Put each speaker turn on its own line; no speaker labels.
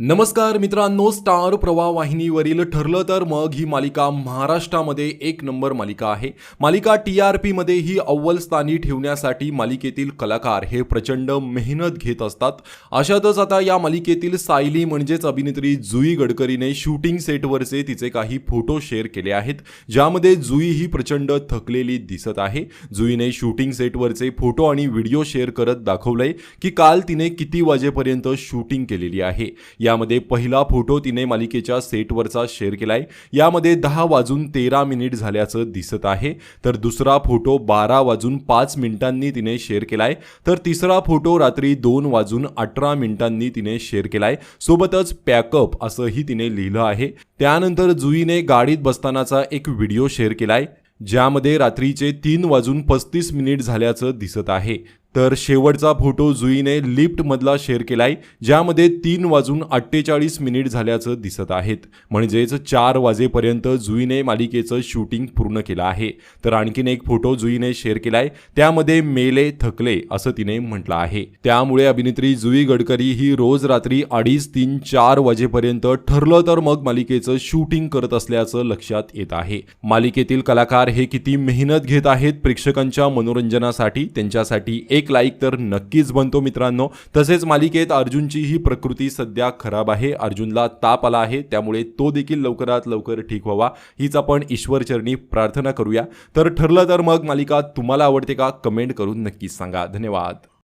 नमस्कार मित्रांनो स्टार प्रवाह वाहिनीवरील ठरलं तर मग ही मालिका महाराष्ट्रामध्ये एक नंबर मालिका आहे. मालिका टी आर पीमध्ये ही अव्वल स्थानी ठेवण्यासाठी मालिकेतील कलाकार हे प्रचंड मेहनत घेत असतात. अशातच आता या मालिकेतील सायली म्हणजेच अभिनेत्री जुई गडकरीने शूटिंग सेटवरचे तिचे काही फोटो शेअर केले आहेत. ज्यामध्ये जुई ही प्रचंड थकलेली दिसत आहे. जुईने शूटिंग सेटवरचे फोटो आणि व्हिडिओ शेअर करत दाखवलंय की काल तिने किती वाजेपर्यंत शूटिंग केलेली आहे. यामध्ये पहिला फोटो तिने मालिकेच्या सेटवरचा शेअर केलाय. यामध्ये दहा वाजून तेरा मिनिट झाल्याचं दिसत आहे. तर दुसरा फोटो बारा वाजून पाच मिनिटांनी तिने शेअर केलाय. तर तिसरा फोटो रात्री दोन वाजून अठरा मिनिटांनी तिने शेअर केलाय. सोबतच पॅकअप असंही तिने लिहिलं आहे. त्यानंतर जुईने गाडीत बसतानाचा एक व्हिडिओ शेअर केलाय ज्यामध्ये रात्रीचे तीन वाजून पस्तीस मिनिट झाल्याचं दिसत आहे. तर शेवटचा फोटो जुईने लिफ्टमधला शेअर केलाय ज्यामध्ये तीन वाजून अठ्ठेचाळीस मिनिट झाल्याचं दिसत आहेत. म्हणजेच चार वाजेपर्यंत जुईने मालिकेचं शूटिंग पूर्ण केलं आहे. तर आणखीन एक फोटो जुईने शेअर केलाय त्यामध्ये मेले थकले असं तिने म्हटलं आहे. त्यामुळे अभिनेत्री जुई गडकरी ही रोज रात्री अडीच तीन चार वाजेपर्यंत ठरलं तर मग मालिकेचं शूटिंग करत असल्याचं लक्षात येत आहे. मालिकेतील कलाकार हे किती मेहनत घेत आहेत प्रेक्षकांच्या मनोरंजनासाठी त्यांच्यासाठी एक लाईक तर नक्कीच बनतो मित्रांनो. तसेच मालिकेत अर्जुनची ही प्रकृती सध्या खराब आहे. अर्जुनला ताप आला आहे. त्यामुळे तो देखील लवकरात लवकर ठीक व्हावा. हीच आपण ईश्वरचरणी प्रार्थना करूया. तर ठरलं तर मग मालिका तुम्हाला आवडते का? कमेंट करून नक्कीच सांगा. धन्यवाद.